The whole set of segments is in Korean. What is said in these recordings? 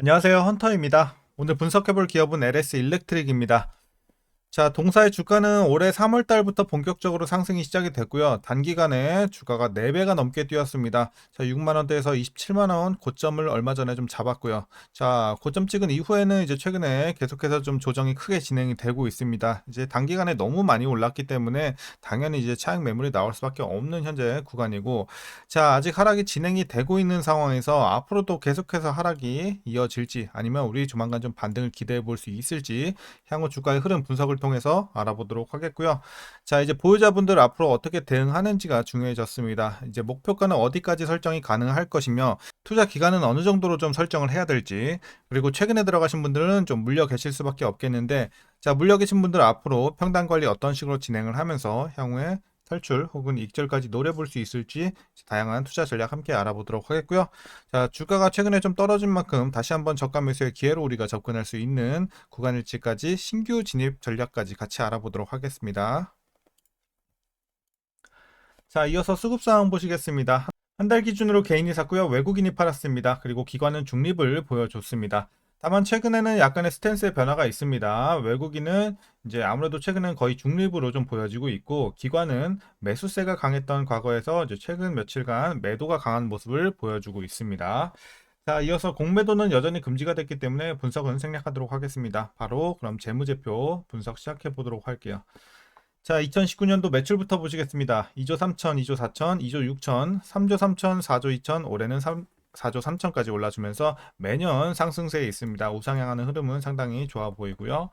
안녕하세요. 헌터입니다. 오늘 분석해볼 기업은 LS 일렉트릭입니다. 자, 동사의 주가는 올해 3월 달부터 본격적으로 상승이 시작이 됐고요. 단기간에 주가가 4배가 넘게 뛰었습니다. 자, 6만 원대에서 27만 원 고점을 얼마 전에 좀 잡았고요. 자, 고점 찍은 이후에는 이제 최근에 계속해서 좀 조정이 크게 진행이 되고 있습니다. 이제 단기간에 너무 많이 올랐기 때문에 당연히 이제 차익 매물이 나올 수밖에 없는 현재 구간이고 자, 아직 하락이 진행이 되고 있는 상황에서 앞으로도 계속해서 하락이 이어질지 아니면 우리 조만간 좀 반등을 기대해 볼 수 있을지 향후 주가의 흐름 분석을 통해서 알아보도록 하겠고요. 자, 이제 보유자분들 앞으로 어떻게 대응하는지가 중요해졌습니다. 이제 목표가는 어디까지 설정이 가능할 것이며 투자 기간은 어느 정도로 좀 설정을 해야 될지 그리고 최근에 들어가신 분들은 좀 물려 계실 수밖에 없겠는데 자, 물려 계신 분들 앞으로 평단 관리 어떤 식으로 진행을 하면서 향후에 탈출 혹은 익절까지 노려볼 수 있을지 다양한 투자 전략 함께 알아보도록 하겠고요. 자, 주가가 최근에 좀 떨어진 만큼 다시 한번 저가 매수의 기회로 우리가 접근할 수 있는 구간일지까지 신규 진입 전략까지 같이 알아보도록 하겠습니다. 자, 이어서 수급 상황 보시겠습니다. 한 달 기준으로 개인이 샀고요. 외국인이 팔았습니다. 그리고 기관은 중립을 보여줬습니다. 다만 최근에는 약간의 스탠스의 변화가 있습니다. 외국인은 이제 아무래도 최근엔 거의 중립으로 좀 보여지고 있고 기관은 매수세가 강했던 과거에서 이제 최근 며칠간 매도가 강한 모습을 보여주고 있습니다. 자, 이어서 공매도는 여전히 금지가 됐기 때문에 분석은 생략하도록 하겠습니다. 바로 그럼 재무제표 분석 시작해 보도록 할게요. 자, 2019년도 매출부터 보시겠습니다. 2조 3천, 2조 4천, 2조 6천, 3조 3천, 4조 2천, 올해는 3, 4조 3천까지 올라주면서 매년 상승세에 있습니다. 우상향하는 흐름은 상당히 좋아 보이고요.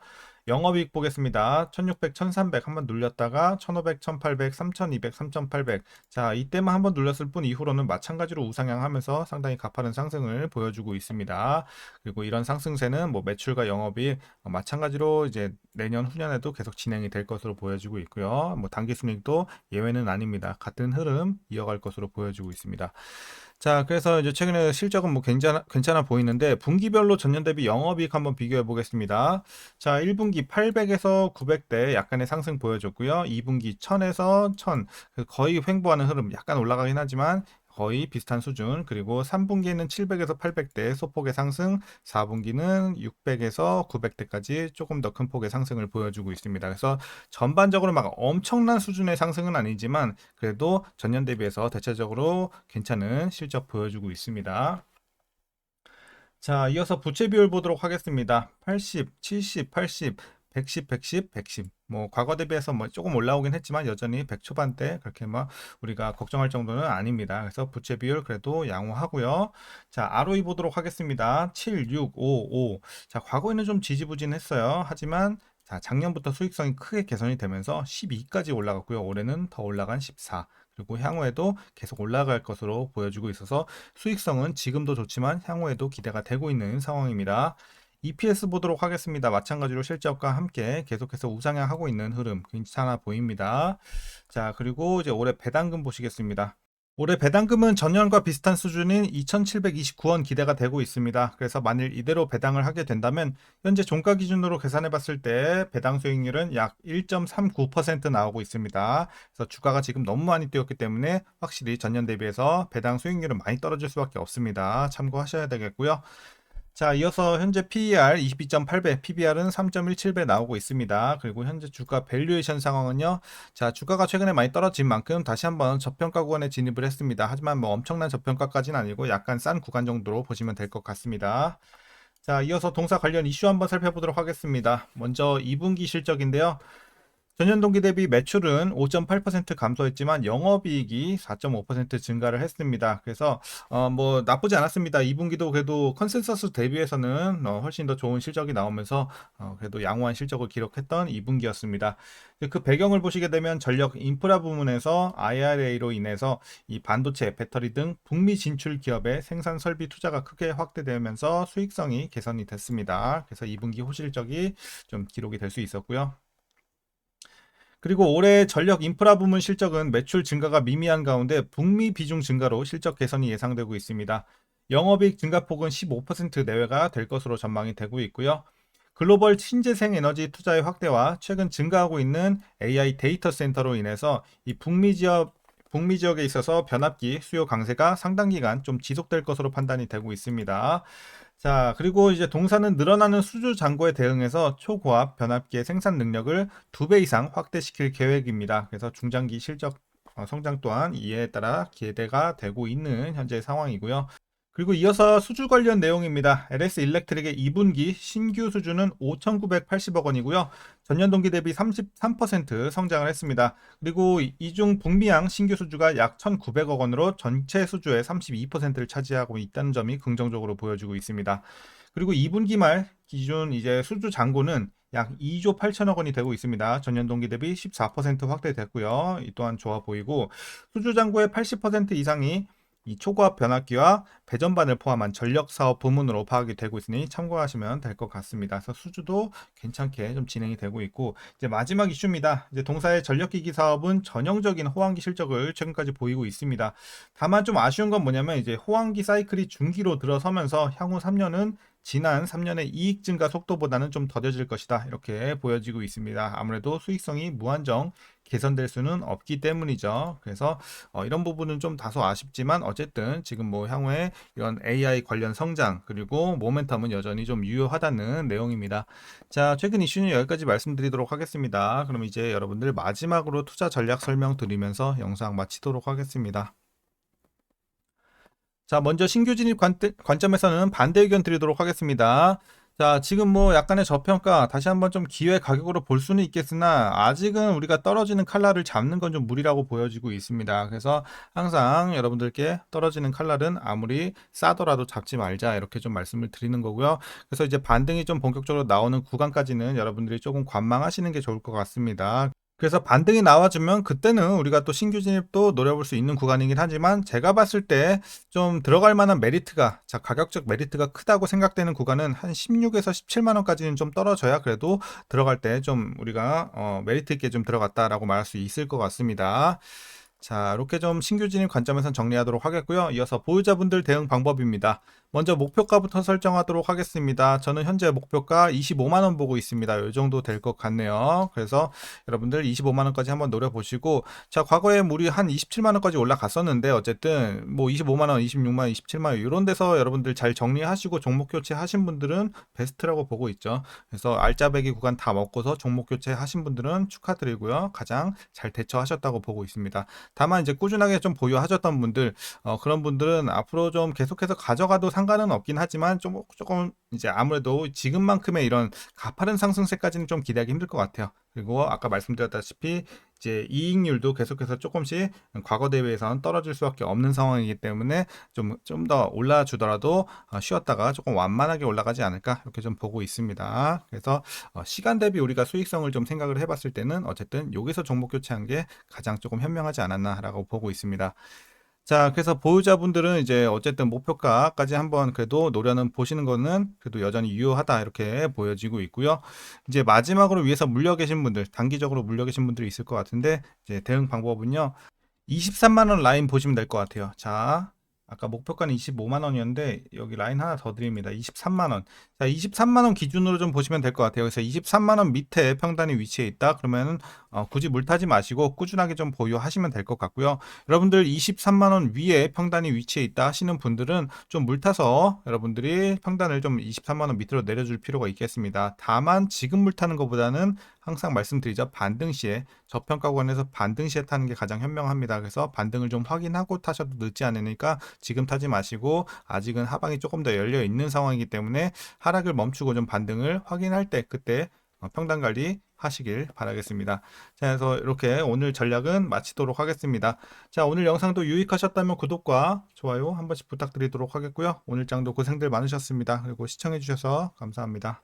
영업이익 보겠습니다. 1600, 1300 한번 눌렸다가 1500, 1800, 3200, 3800. 자, 이때만 한번 눌렸을 뿐 이후로는 마찬가지로 우상향하면서 상당히 가파른 상승을 보여주고 있습니다. 그리고 이런 상승세는 뭐 매출과 영업이 마찬가지로 이제 내년 후년에도 계속 진행이 될 것으로 보여지고 있고요. 뭐 단기 순익도 예외는 아닙니다. 같은 흐름 이어갈 것으로 보여지고 있습니다. 자, 그래서 이제 최근에 실적은 뭐 괜찮아, 괜찮아 보이는데 분기별로 전년 대비 영업이익 한번 비교해 보겠습니다. 자, 1분기 800에서 900대 약간의 상승 보여줬고요. 2분기 1000에서 1000 거의 횡보하는 흐름 약간 올라가긴 하지만 거의 비슷한 수준. 그리고 3분기에는 700에서 800대 소폭의 상승, 4분기는 600에서 900대까지 조금 더 큰 폭의 상승을 보여주고 있습니다. 그래서 전반적으로 막 엄청난 수준의 상승은 아니지만 그래도 전년 대비해서 대체적으로 괜찮은 실적 보여주고 있습니다. 자, 이어서 부채 비율 보도록 하겠습니다. 80, 70, 80, 110, 110, 110. 뭐 과거 대비해서 뭐 조금 올라오긴 했지만 여전히 100 초반대 그렇게 뭐 우리가 걱정할 정도는 아닙니다. 그래서 부채 비율 그래도 양호하고요. 자, ROE 보도록 하겠습니다. 7, 6, 5, 5. 자, 과거에는 좀 지지부진했어요. 하지만 자, 작년부터 수익성이 크게 개선이 되면서 12까지 올라갔고요. 올해는 더 올라간 14. 그리고 향후에도 계속 올라갈 것으로 보여주고 있어서 수익성은 지금도 좋지만 향후에도 기대가 되고 있는 상황입니다. EPS 보도록 하겠습니다. 마찬가지로 실적과 함께 계속해서 우상향하고 있는 흐름 괜찮아 보입니다. 자, 그리고 이제 올해 배당금 보시겠습니다. 올해 배당금은 전년과 비슷한 수준인 2,729원 기대가 되고 있습니다. 그래서 만일 이대로 배당을 하게 된다면 현재 종가 기준으로 계산해 봤을 때 배당 수익률은 약 1.39% 나오고 있습니다. 그래서 주가가 지금 너무 많이 뛰었기 때문에 확실히 전년 대비해서 배당 수익률은 많이 떨어질 수밖에 없습니다. 참고하셔야 되겠고요. 자, 이어서 현재 PER 22.8배, PBR은 3.17배 나오고 있습니다. 그리고 현재 주가 밸류에이션 상황은요. 자, 주가가 최근에 많이 떨어진 만큼 다시 한번 저평가 구간에 진입을 했습니다. 하지만 뭐 엄청난 저평가까지는 아니고 약간 싼 구간 정도로 보시면 될 것 같습니다. 자, 이어서 동사 관련 이슈 한번 살펴보도록 하겠습니다. 먼저 2분기 실적인데요. 전년 동기 대비 매출은 5.8% 감소했지만 영업이익이 4.5% 증가를 했습니다. 그래서 어, 뭐 나쁘지 않았습니다. 2분기도 그래도 컨센서스 대비해서는 어, 훨씬 더 좋은 실적이 나오면서 어, 그래도 양호한 실적을 기록했던 2분기였습니다. 그 배경을 보시게 되면 전력 인프라 부문에서 IRA로 인해서 이 반도체, 배터리 등 북미 진출 기업의 생산 설비 투자가 크게 확대되면서 수익성이 개선이 됐습니다. 그래서 2분기 호실적이 좀 기록이 될 수 있었고요. 그리고 올해 전력 인프라 부문 실적은 매출 증가가 미미한 가운데 북미 비중 증가로 실적 개선이 예상되고 있습니다. 영업이익 증가폭은 15% 내외가 될 것으로 전망이 되고 있고요. 글로벌 신재생 에너지 투자의 확대와 최근 증가하고 있는 AI 데이터 센터로 인해서 이 북미 지역 북미 지역에 있어서 변압기 수요 강세가 상당 기간 좀 지속될 것으로 판단이 되고 있습니다. 자, 그리고 이제 동사는 늘어나는 수주 잔고에 대응해서 초고압 변압기의 생산 능력을 두 배 이상 확대시킬 계획입니다. 그래서 중장기 실적 어, 성장 또한 이에 따라 기대가 되고 있는 현재 상황이고요. 그리고 이어서 수주 관련 내용입니다. LS 일렉트릭의 2분기 신규 수주는 5,980억 원이고요. 전년 동기 대비 33% 성장을 했습니다. 그리고 이중 북미양 신규 수주가 약 1,900억 원으로 전체 수주의 32%를 차지하고 있다는 점이 긍정적으로 보여지고 있습니다. 그리고 2분기 말 기준 이제 수주 잔고는 약 2조 8천억 원이 되고 있습니다. 전년 동기 대비 14% 확대됐고요. 이 또한 좋아 보이고 수주 잔고의 80% 이상이 이 초고압 변압기와 배전반을 포함한 전력 사업 부문으로 파악이 되고 있으니 참고하시면 될 것 같습니다. 그래서 수주도 괜찮게 좀 진행이 되고 있고 이제 마지막 이슈입니다. 이제 동사의 전력기기 사업은 전형적인 호황기 실적을 최근까지 보이고 있습니다. 다만 좀 아쉬운 건 뭐냐면 이제 호황기 사이클이 중기로 들어서면서 향후 3년은 지난 3년의 이익 증가 속도보다는 좀 더뎌질 것이다. 이렇게 보여지고 있습니다. 아무래도 수익성이 무한정 개선될 수는 없기 때문이죠. 그래서 어, 이런 부분은 좀 다소 아쉽지만 어쨌든 지금 뭐 향후에 이런 AI 관련 성장 그리고 모멘텀은 여전히 좀 유효하다는 내용입니다. 자, 최근 이슈는 여기까지 말씀드리도록 하겠습니다. 그럼 이제 여러분들 마지막으로 투자 전략 설명 드리면서 영상 마치도록 하겠습니다. 자, 먼저 신규 진입 관, 관점 에서는 반대 의견 드리도록 하겠습니다. 자, 지금 뭐 약간의 저평가 다시 한번 좀 기회 가격으로 볼 수는 있겠으나 아직은 우리가 떨어지는 칼날을 잡는 건 좀 무리라고 보여지고 있습니다. 그래서 항상 여러분들께 떨어지는 칼날은 아무리 싸더라도 잡지 말자 이렇게 좀 말씀을 드리는 거고요. 그래서 이제 반등이 좀 본격적으로 나오는 구간까지는 여러분들이 조금 관망하시는 게 좋을 것 같습니다. 그래서 반등이 나와주면 그때는 우리가 또 신규 진입도 노려볼 수 있는 구간이긴 하지만 제가 봤을 때 좀 들어갈 만한 메리트가 자 가격적 메리트가 크다고 생각되는 구간은 한 16에서 17만 원까지는 좀 떨어져야 그래도 들어갈 때 좀 우리가 어, 메리트 있게 좀 들어갔다라고 말할 수 있을 것 같습니다. 자, 이렇게 좀 신규 진입 관점에서 정리하도록 하겠고요. 이어서 보유자분들 대응 방법입니다. 먼저 목표가부터 설정하도록 하겠습니다. 저는 현재 목표가 25만원 보고 있습니다. 이 정도 될 것 같네요. 그래서 여러분들 25만원까지 한번 노려보시고, 자, 과거에 우리 한 27만원까지 올라갔었는데, 어쨌든 뭐 25만원, 26만원, 27만원, 이런 데서 여러분들 잘 정리하시고 종목 교체 하신 분들은 베스트라고 보고 있죠. 그래서 알짜배기 구간 다 먹고서 종목 교체 하신 분들은 축하드리고요. 가장 잘 대처하셨다고 보고 있습니다. 다만 이제 꾸준하게 좀 보유하셨던 분들, 어, 그런 분들은 앞으로 좀 계속해서 가져가도 상 상관은 없긴 하지만 좀 조금 이제 아무래도 지금만큼의 이런 가파른 상승세까지는 좀 기대하기 힘들 것 같아요. 그리고 아까 말씀드렸다시피 이제 이익률도 계속해서 조금씩 과거 대비해서는 떨어질 수밖에 없는 상황이기 때문에 좀 좀 더 올라주더라도 어, 쉬었다가 조금 완만하게 올라가지 않을까 이렇게 좀 보고 있습니다. 그래서 어, 시간 대비 우리가 수익성을 좀 생각을 해봤을 때는 어쨌든 여기서 종목 교체한 게 가장 조금 현명하지 않았나라고 보고 있습니다. 자, 그래서 보유자분들은 이제 어쨌든 목표가까지 한번 그래도 노려는 보시는 거는 그래도 여전히 유효하다 이렇게 보여지고 있고요. 이제 마지막으로 위에서 물려 계신 분들, 단기적으로 물려 계신 분들이 있을 것 같은데 이제 대응 방법은요. 23만 원 라인 보시면 될 것 같아요. 자, 아까 목표가는 25만 원이었는데 여기 라인 하나 더 드립니다. 23만 원. 자, 23만 원 기준으로 좀 보시면 될 것 같아요. 그래서 23만 원 밑에 평단이 위치해 있다. 그러면은 어, 굳이 물 타지 마시고 꾸준하게 좀 보유하시면 될 것 같고요. 여러분들 23만 원 위에 평단이 위치해 있다 하시는 분들은 좀 물 타서 여러분들이 평단을 좀 23만 원 밑으로 내려줄 필요가 있겠습니다. 다만 지금 물 타는 것보다는 항상 말씀드리죠. 반등 시에 저평가권에서 반등 시에 타는 게 가장 현명합니다. 그래서 반등을 좀 확인하고 타셔도 늦지 않으니까 지금 타지 마시고 아직은 하방이 조금 더 열려 있는 상황이기 때문에 하락을 멈추고 좀 반등을 확인할 때 그때 어, 평단 관리 하시길 바라겠습니다. 자, 그래서 이렇게 오늘 전략은 마치도록 하겠습니다. 자, 오늘 영상도 유익하셨다면 구독과 좋아요 한 번씩 부탁드리도록 하겠고요. 오늘 장도 고생들 많으셨습니다. 그리고 시청해주셔서 감사합니다.